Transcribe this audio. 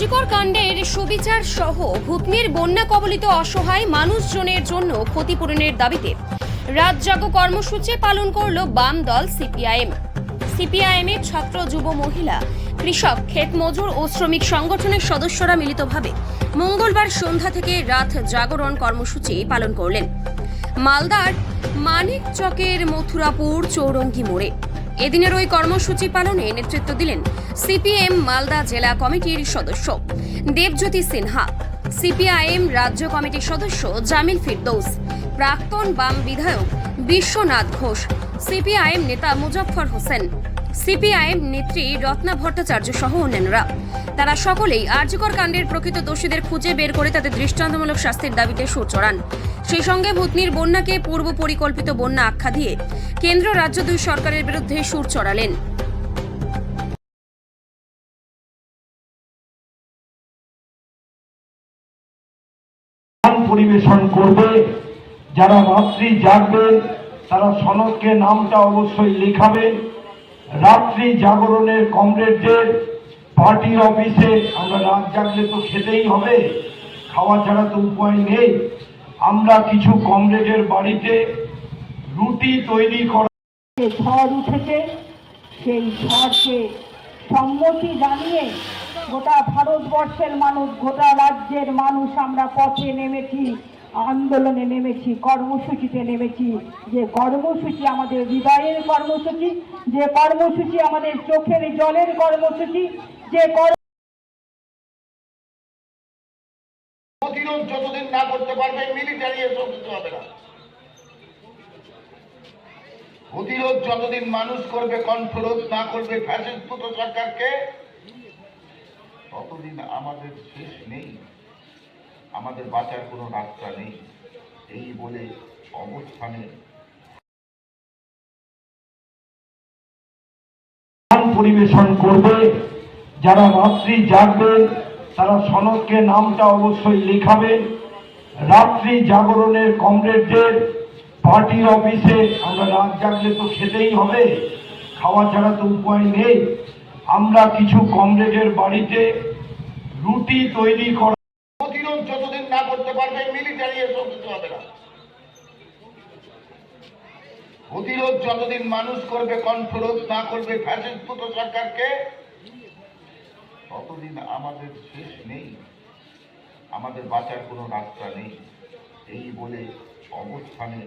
আরজিকর কাণ্ডের সুবিচার সহ ভূতনির বন্যা কবলিত অসহায় মানুষজনের জন্য ক্ষতিপূরণের দাবিতে রাত জাগো কর্মসূচি পালন করল বাম দল সিপিআইএম। সিপিআইএম এর ছাত্র যুব মহিলা, কৃষক, ক্ষেত মজুর ও শ্রমিক সংগঠনের সদস্যরা মিলিতভাবে মঙ্গলবার সন্ধ্যা থেকে রাত জাগরণ কর্মসূচি পালন করলেন। মালদার মানিক চকের মথুরাপুর চৌরঙ্গি মোড়ে। এদিনের ওই কর্মসূচি পালনে নেতৃত্ব দিলেন সিপিএম মালদা জেলা কমিটির সদস্য দেবজ্যোতি সিনহা, সিপিআইএম রাজ্য কমিটির সদস্য জামিল ফিরদৌস, প্রাক্তন বাম বিধায়ক বিশ্বনাথ ঘোষ, সিপিআইএম নেতা মুজফফর হোসেন, সিপিআইএম নেত্রী রত্না ভট্টাচার্য সহ অন্যান্যরা। তারা সকলেই আর্যকর কাণ্ডের প্রকৃত দোষীদের খুঁজে বের করে তাদের দৃষ্টান্তমূলক শাস্তির দাবিতে সুর চড়ান। সেই সঙ্গে ভূতনির বন্যাকে পূর্ব পরিকল্পিত বন্যা আখ্যা দিয়ে কেন্দ্র রাজ্য দুই সরকারের বিরুদ্ধে সুর চড়ালেন। পরিবেশন করবে, যারা রাত্রি জাগবেন তারা সনদকে নামটা অবশ্যই লিখাবেন রাত্রি জাগরণের কমরেডদের পার্টি অফিসে আমরা রাত জাগলে তো খেতেই হবে, খাওয়া ছাড়া তো উপায় নেই। আমরা কিছু কমরেডের বাড়িতে রুটি তৈরি করা ঝড় উঠেছে, সেই ঝড়কে সম্মতি জানিয়ে গোটা ভারতবর্ষের মানুষ, গোটা রাজ্যের মানুষ আমরা পথে নেমেছি, আন্দোলনে নেমেছি, কর্মসূচিতে নেমেছি। যে কর্মসূচি আমাদের হৃদয়ের কর্মসূচি, যে কর্মসূচি আমাদের চোখের জলের কর্মসূচি যে প্রতিরোধ যতদিন না করতে পারবে মিলিটারি এসব কিছু হবে না। প্রতিরোধ যতদিন মানুষ করবে কণ্ঠরোধ না করবে ফ্যাসিস্ট সরকারকে ততদিন আমাদের শেষ নেই। আমাদের বাঁচার কোনো রাস্তা নেই। এই বলে অবস্থানে পরিবেশন করবে। যারা রাত্রি জাগবেন তারা সনদকে নামটা অবশ্যই লিখাবেন রাত্রি জাগরণের কমরেডদের পার্টি অফিসে আমরা রাত জাগলে তো খেতেই হবে, খাওয়া ছাড়া তো উপায় নেই। আমরা কিছু কমরেডের বাড়িতে রুটি তৈরি করা প্রতিরোধ যতদিন না করতে পারবে প্রতিরোধ যতদিন মানুষ করবে কণ্ঠরোধ না করবে ফ্যাসিস্ট সরকারকে ততদিন আমাদের শেষ নেই। আমাদের বাঁচার কোনো রাস্তা নেই। এই বলে অবস্থানে